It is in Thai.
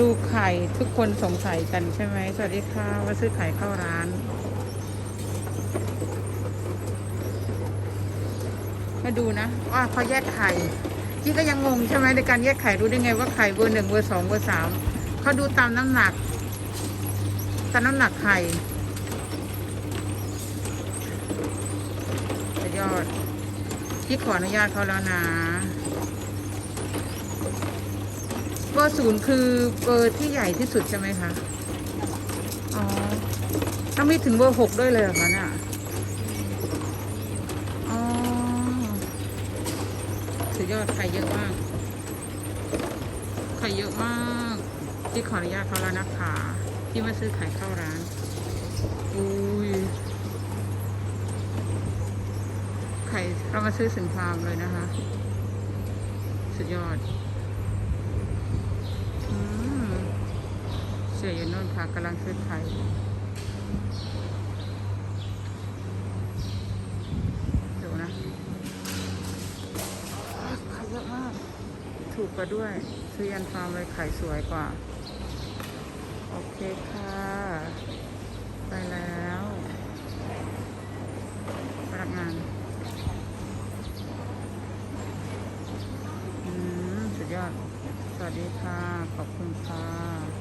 ดูไข่ทุกคนสงสัยกันใช่ไหมสวัสดีค่ะว่าซื้อไข่เข้าร้าน มาดูนะว่าเขาแยกไข่ที่ก็ยังงงใช่ไหมในการแยกไข่รู้ได้ไงว่าไข่เบอร์หนึ่งเบอร์สองเบอร์สามเขาดูตามน้ำหนักตามน้ำหนักไข่ยอดที่ขออนุญาตเขาแล้วนะ เบอร์ศูนย์คือเบอร์ที่ใหญ่ที่สุดใช่ไหมคะ อ๋อต้องมีถึงเบอร์หกด้วยเลยเหรอคะเนี่ยอ๋อสุดยอดไข่เยอะมาก ไข่เยอะมากที่ขออนุญาตเขาแล้วนะคะที่มาซื้อไข่เข้าร้าน อุ้ย ไข่เรามาซื้อสินฟาร์มเลยนะคะ สุดยอด อืมเสียอยู่โน่นค่ะกำลังซื้อไข่ดูนะไข่เยอะมาก ถูกกว่าด้วย ซื้อยันฟาร์มเลยไข่สวยกว่า โอเคค่ะ ไปแล้วพนักงานอืมสุดยอด สวัสดีค่ะ ขอบคุณค่ะ